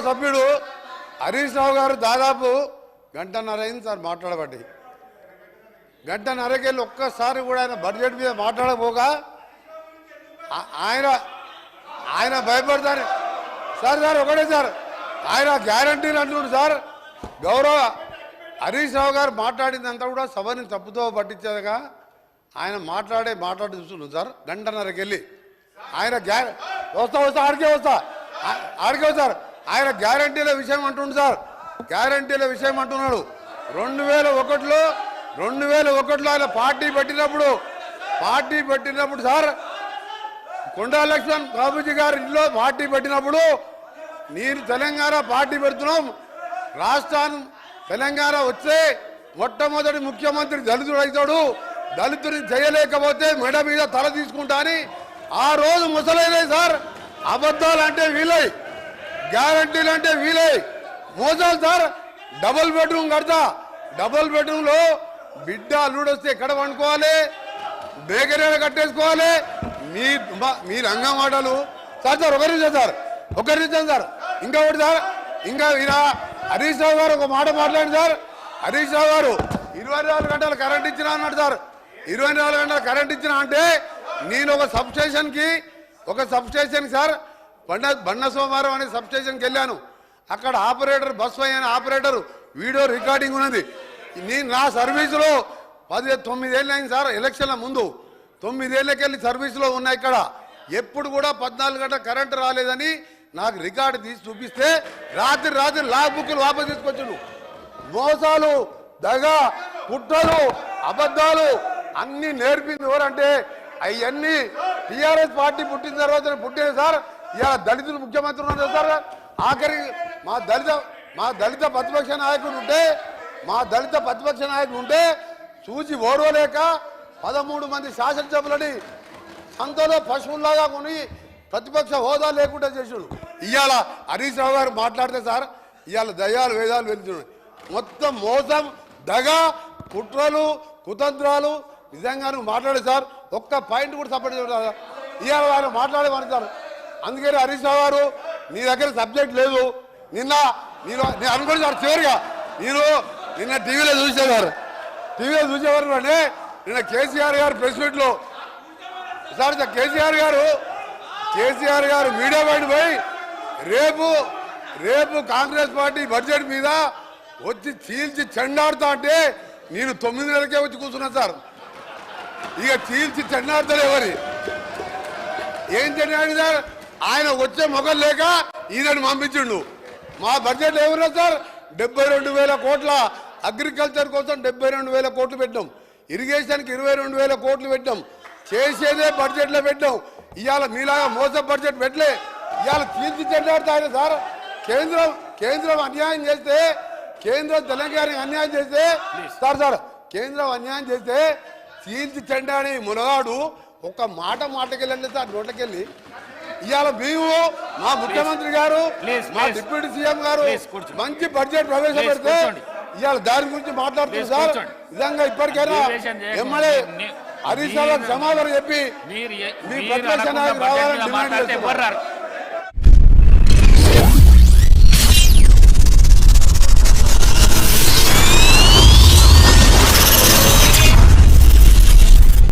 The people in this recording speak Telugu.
సభ్యుడు హరీష్ రావు గారు దాదాపు గంటన్నర అయింది సార్ మాట్లాడబట్టి గంటన్నరకెళ్ళి ఒక్కసారి కూడా ఆయన బడ్జెట్ మీద మాట్లాడకపోగా ఆయన ఆయన భయపడతారు. సార్ సార్ ఒకటే సార్ ఆయన గ్యారంటీలు అంటున్నారు సార్. గౌరవ హరీష్ రావు గారు మాట్లాడిందంతా కూడా సభని తప్పుతో పట్టించేదిగా. ఆయన మాట్లాడే మాట్లాడి చూస్తున్నాం సార్ గంటన్నరకి వెళ్ళి ఆయన గ్యార వస్తా వస్తా ఆడికే వస్తా. ఆడికే వస్తారు ఆయన గ్యారంటీల విషయం అంటుండు సార్. గ్యారంటీల విషయం అంటున్నాడు. రెండు వేల ఒకటిలో రెండు వేల ఒకటిలో ఆయన పార్టీ పెట్టినప్పుడు పార్టీ పెట్టినప్పుడు సార్ కొండా లక్ష్మణ్ బాబుజీ గారి ఇంట్లో పార్టీ పెట్టినప్పుడు నేను తెలంగాణ పార్టీ పెడుతున్నాం. రాష్ట్రాన్ని తెలంగాణ వస్తే మొట్టమొదటి ముఖ్యమంత్రి దళితుడు అవుతాడు. దళితుడిని చేయలేకపోతే మెడ మీద తల తీసుకుంటా అని ఆ రోజు ముసలైన సార్ అబద్ధాలు అంటే వీలై గ్యారంటీలు అంటే వీలై. మోసాలు సార్. డబుల్ బెడ్రూమ్ కడతా. డబుల్ బెడ్రూమ్లో బిడ్డ అల్లుడు వస్తే ఎక్కడ వండుకోవాలి బేకరీ కట్టేసుకోవాలి. మీ మీ రంగం మాటలు. సార్ సార్ ఒకరి సార్. ఒకరి సార్. ఇంకా ఒకటి సార్. ఇంకా ఇలా హరీష్ రావు గారు ఒక మాట మాట్లాడండి సార్. హరీష్ రావు గారు ఇరవై నాలుగు గంటలు కరెంట్ ఇచ్చినా అన్నాడు సార్. ఇరవై నాలుగు గంటలు కరెంట్ ఇచ్చినా అంటే నేను ఒక సబ్ స్టేషన్కి ఒక సబ్ స్టేషన్ సార్ బండ బండ సోమవారం అనే సబ్ స్టేషన్కి వెళ్ళాను. అక్కడ ఆపరేటర్ బస్ అయిన ఆపరేటర్ వీడియో రికార్డింగ్ ఉన్నది. నేను నా సర్వీసులో పది తొమ్మిదేళ్ళు అయింది సార్ ఎలక్షన్ల ముందు. తొమ్మిదేళ్ళకెళ్ళి సర్వీసులో ఉన్నా ఇక్కడ. ఎప్పుడు కూడా పద్నాలుగు గంటల కరెంటు రాలేదని నాకు రికార్డు తీసి చూపిస్తే రాత్రి రాత్రి లాగ్ బుక్లు వాపసు తీసుకొచ్చిండు. మోసాలు దగ పుట్టలు అబద్ధాలు అన్నీ నేర్పింది ఎవరంటే అవన్నీ టీఆర్ఎస్ పార్టీ పుట్టిన తర్వాత పుట్టింది సార్ ఇలా దళితులు ముఖ్యమంత్రి ఉన్నారు సార్ ఆఖరి మా దళిత మా దళిత ప్రతిపక్ష నాయకుడు ఉంటే మా దళిత ప్రతిపక్ష నాయకుడు ఉంటే చూసి ఓడవలేక పదమూడు మంది శాసనసభలని సంతలో పశువుల్లాగా కొని ప్రతిపక్ష హోదా లేకుండా చేసాడు. ఇవాళ హరీష్ రావు గారు మాట్లాడితే సార్ ఇవాళ దయాలు వేదాలు వెళ్తున్నాయి. మొత్తం మోసం దగ కుట్రలు కుతంత్రాలు. నిజంగా నువ్వు మాట్లాడే సార్ ఒక్క పాయింట్ కూడా సపోర్ట్ చేయడం ఇవాళ ఆయన మాట్లాడేవారు సార్. అందుకని హరీష్ రావు గారు నీ దగ్గర సబ్జెక్ట్ లేదు. నిన్న నేను నేను అనుకోండి సార్ చివరిగా నేను నిన్న టీవీలో చూసేవారు. టీవీలో చూసేవారు అంటే నిన్న కేసీఆర్ గారు ప్రెస్ మీట్లో సార్ కేసీఆర్ గారు కేసీఆర్ గారు మీడియా బయట పోయి రేపు రేపు కాంగ్రెస్ పార్టీ బడ్జెట్ మీద వచ్చి చీల్చి చెండాడుతా అంటే నేను తొమ్మిది నెలలకే వచ్చి కూర్చున్నా సార్. ఇక చీల్చి చెండాడుతాడు ఎవరి? ఏం చెండాడు సార్? ఆయన వచ్చే మొగలు లేక ఈయనని పంపించిండు. మా బడ్జెట్ ఏమన్నా సార్? డెబ్బై రెండు వేల కోట్ల అగ్రికల్చర్ కోసం డెబ్బై రెండు వేల కోట్లు పెట్టాం ఇరిగేషన్కి ఇరవై రెండు వేల కోట్లు పెట్టాం చేసేదే బడ్జెట్లో పెట్టాం ఇవాళ మీలాగా మోస బడ్జెట్ పెట్టలే. ఇవాళ తీర్చి చెడ్డాడుతాయి సార్. కేంద్రం కేంద్రం అన్యాయం చేస్తే కేంద్రం తెలంగాణకి అన్యాయం చేస్తే సార్ సార్ కేంద్రం అన్యాయం చేస్తే చీల్చి చెండాని మునగాడు ఒక్క మాట మాటకెళ్ళండి సార్ నోట్లకెళ్ళి ఇవాళ మేము మా ముఖ్యమంత్రి గారు మా. డిప్యూటీ సీఎం గారు. మంచి బడ్జెట్ ప్రవేశపెడితే. ఇవాళ దాని గురించి Please, సార్. నిజంగా ఇప్పటికైనా. ఎమ్మెల్యే హరీష్ రావు సమాధానం చెప్పి మీ ప్రతిపక్ష బడ్జెట్ రావాలని డిమాండ్ మాట్లాడితే చేస్తున్నాం. ఎవరు రారు